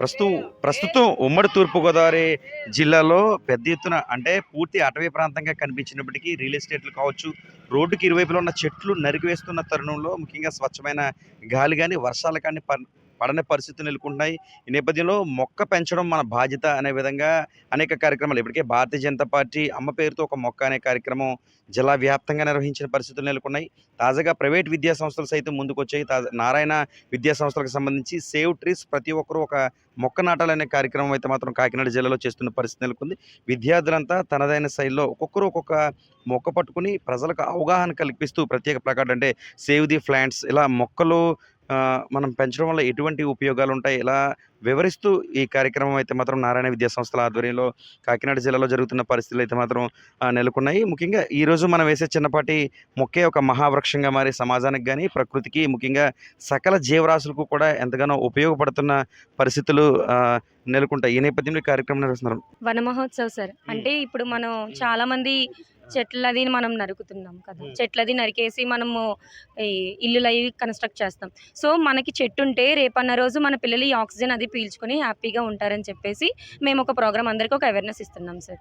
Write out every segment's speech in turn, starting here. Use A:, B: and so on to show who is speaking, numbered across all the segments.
A: ప్రస్తుతం ప్రస్తుతం ఉమ్మడి తూర్పుగోదావరి జిల్లాలో పెద్ద ఎత్తున అంటే పూర్తి అటవీ ప్రాంతంగా కనిపించినప్పటికీ రియల్ ఎస్టేట్లు కావచ్చు రోడ్డుకి ఇరువైపులో ఉన్న చెట్లు నరికివేస్తున్న తరుణంలో ముఖ్యంగా స్వచ్ఛమైన గాలి కానీ వర్షాలు కానీ పడని పరిస్థితులు నెలకొంటున్నాయి. ఈ నేపథ్యంలో మొక్క పెంచడం మన బాధ్యత అనే విధంగా అనేక కార్యక్రమాలు ఇప్పటికే భారతీయ జనతా పార్టీ అమ్మ పేరుతో ఒక మొక్క అనే కార్యక్రమం జిల్లా వ్యాప్తంగా నిర్వహించిన పరిస్థితులు నెలకొన్నాయి. తాజాగా ప్రైవేట్ విద్యా సంస్థలు సైతం ముందుకొచ్చాయి. తాజా నారాయణ విద్యా సంస్థలకు సంబంధించి సేవ్ ట్రీస్ ప్రతి ఒక్కరూ ఒక మొక్క నాటాలనే కార్యక్రమం అయితే మాత్రం కాకినాడ జిల్లాలో చేస్తున్న పరిస్థితి నెలకొంది. విద్యార్థులంతా తనదైన శైలిలో ఒక్కొక్కరు ఒక్కొక్క మొక్క పట్టుకుని ప్రజలకు అవగాహన కల్పిస్తూ ప్రత్యేక ప్లకార్డ్ అంటే సేవ్ ది ప్లాంట్స్ ఇలా మొక్కలు మనం పెంచడం వల్ల ఎటువంటి ఉపయోగాలు ఉంటాయి ఇలా వివరిస్తూ ఈ కార్యక్రమం అయితే మాత్రం నారాయణ విద్యా సంస్థల ఆధ్వర్యంలో కాకినాడ జిల్లాలో జరుగుతున్న పరిస్థితులు అయితే మాత్రం నెలకొన్నాయి. ముఖ్యంగా ఈ రోజు మనం వేసే చిన్నపాటి మొక్కే ఒక మహావృక్షంగా మారి సమాజానికి కానీ ప్రకృతికి ముఖ్యంగా సకల జీవరాశులకు కూడా ఎంతగానో ఉపయోగపడుతున్న పరిస్థితులు నెలకొంటాయి. ఈ నేపథ్యంలో కార్యక్రమం నిర్వహిస్తున్నారు.
B: వన మహోత్సవ్ సార్ అంటే ఇప్పుడు మనం చాలా మంది చెట్లది మనం నరుకుతున్నాం కదా. చెట్లది నరికేసి మనము ఈ ఇల్లులు అవి కన్స్ట్రక్ట్ చేస్తాం. సో మనకి చెట్టు ఉంటే రేపన్న రోజు మన పిల్లలు ఈ ఆక్సిజన్ అది పీల్చుకొని హ్యాపీగా ఉంటారని చెప్పేసి మేము ఒక ప్రోగ్రామ్ అందరికీ ఒక అవేర్నెస్ ఇస్తున్నాం సార్.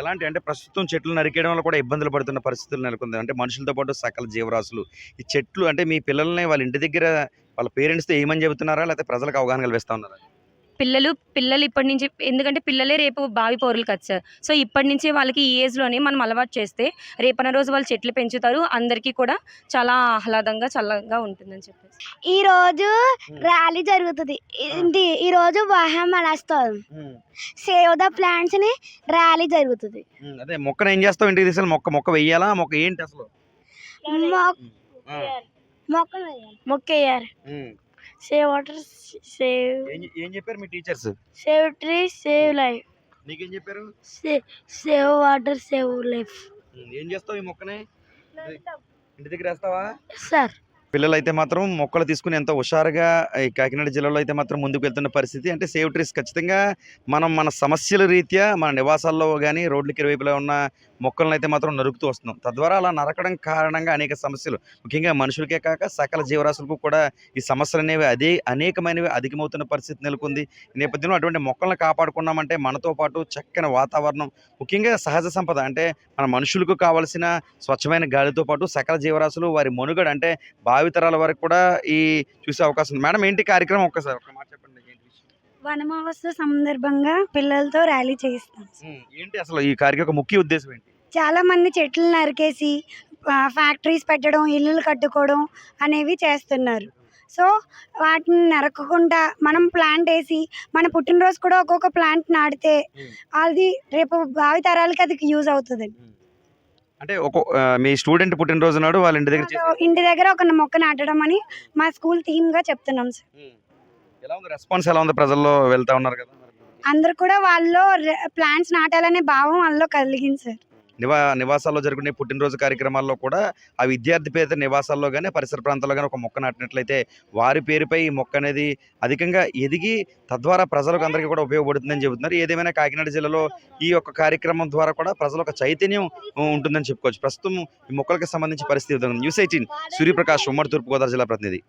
A: ఎలాంటి అంటే ప్రస్తుతం చెట్లు నరికేయడం వల్ల కూడా ఇబ్బందులు పడుతున్న పరిస్థితులు నెలకొంది. అంటే మనుషులతో పాటు సకల జీవరాశులు ఈ చెట్లు అంటే మీ పిల్లల్ని వాళ్ళ ఇంటి దగ్గర వాళ్ళ పేరెంట్స్తో ఏమని చెబుతున్నారా? లేకపోతే ప్రజలకు అవగాహన కల్పిస్తా ఉన్నారా?
B: పిల్లలు పిల్లలు ఇప్పటి నుంచి ఎందుకంటే పిల్లలే రేపు భావి పౌరులు కదా సార్. సో ఇప్పటి నుంచి వాళ్ళకి ఈ ఏజ్లోనే మనం అలవాటు చేస్తే రేపన్న రోజు వాళ్ళు చెట్లు పెంచుతారు అందరికీ కూడా చాలా ఆహ్లాదంగా చల్లగా ఉంటుందని చెప్పేసి.
C: ఈ రోజు ర్యాలీ జరుగుతుంది. ఇది ఈ రోజు వాహనం మనస్తుంది సేవ్ ద ప్లాంట్స్ని ర్యాలీ జరుగుతుంది.
A: అదే మొక్కను ఏం చేస్తావు ఇంటికి తీసుకెళ్ళి మొక్క మొక్క వెయ్యాలా? మొక్క ఏంటి అసలు? ఆ,
C: మొక్కలు మొక్కేయారు
A: ఉమ్.
C: సేవ్ వాటర్ సేవ్
A: ఏం ఏం చెప్పారు మీ teachers?
C: Save tree save life
A: నీకేం చెప్పారు?
C: సేవ్ వాటర్ సేవ్ లైఫ్
A: ఏం చేస్తావు ఈ మొక్కని? ఇంటి దగ్గర వేస్తావా?
C: సార్
A: పిల్లలు అయితే మాత్రం మొక్కలు తీసుకుని ఎంతో హుషారుగా ఈ కాకినాడ జిల్లాలో అయితే మాత్రం ముందుకు వెళ్తున్న పరిస్థితి. అంటే సేవ్ ట్రీస్ ఖచ్చితంగా మనం మన సమస్యల రీత్యా మన నివాసాల్లో కానీ రోడ్లకి ఇరువైపులా ఉన్న మొక్కలను అయితే మాత్రం నరుకుతూ వస్తున్నాం. తద్వారా అలా నరకడం కారణంగా అనేక సమస్యలు. ముఖ్యంగా మనుషులకే కాక సకల జీవరాశులకు కూడా ఈ సమస్యలు అనేవి అదే అనేకమైనవి అధికమవుతున్న పరిస్థితి నెలకొంది. ఈ నేపథ్యంలో అటువంటి మొక్కలను కాపాడుకున్నామంటే మనతో పాటు చక్కని వాతావరణం ముఖ్యంగా సహజ సంపద అంటే మన మనుషులకు కావలసిన స్వచ్ఛమైన గాలితో పాటు సకల జీవరాశులు వారి మనుగడ అంటే భావితరాల వరకు కూడా ఈ చూసే అవకాశం ఉంది. మేడం ఏంటి కార్యక్రమం ఒక్కసారి?
C: వనమహోత్సవ సందర్భంగా పిల్లలతో ర్యాలీ చేయిస్తాం.
A: ఏంటి అసలు ఈ కార్యక్రమం ముఖ్య ఉద్దేశం ఏంటి?
C: చాలా మంది చెట్లు నరికేసి ఫ్యాక్టరీస్ పెట్టడం ఇల్లులు కట్టుకోవడం అనేవి చేస్తున్నారు. సో వాటిని నరకకుండా మనం ప్లాంట్ వేసి మన పుట్టినరోజు కూడా ఒక్కొక్క ప్లాంట్ నాటితే. అది రేపు భావి తరాలకి అది యూజ్ అవుతుంది
A: అంటే ఒక మీ స్టూడెంట్ పుట్టినరోజు నాడు వాళ్ళ ఇంటి దగ్గర
C: ఇంటి దగ్గర ఒక మొక్క నాటడం అని మా స్కూల్ థీమ్గా చెప్తున్నాం సార్.
A: ఎలా ఉంది రెస్పాన్స్ ఎలా ఉంది ప్రజల్లో వెళ్తా ఉన్నారు కదా?
C: అందరు కూడా వాళ్ళలో ప్లాంట్స్ నాటాలనే భావం వాళ్ళలో కలిగింది సార్
A: నివా నివాసాల్లో జరుగునే పుట్టినరోజు కార్యక్రమాల్లో కూడా ఆ విద్యార్థి పేద నివాసాల్లో కానీ పరిసర ప్రాంతాల్లో కానీ ఒక మొక్క నాటినట్లయితే వారి పేరుపై ఈ మొక్క అనేది అధికంగా ఎదిగి తద్వారా ప్రజలకు అందరికీ కూడా ఉపయోగపడుతుందని చెబుతున్నారు. ఏదేమైనా కాకినాడ జిల్లాలో ఈ యొక్క కార్యక్రమం ద్వారా కూడా ప్రజల ఒక చైతన్యం ఉంటుందని చెప్పుకోవచ్చు. ప్రస్తుతం ఈ మొక్కలకు సంబంధించి పరిస్థితి న్యూస్ ఎయిటీన్ సూర్యప్రకాష్ ఉమ్మడి తూర్పుగోదావరి జిల్లా ప్రతినిధి.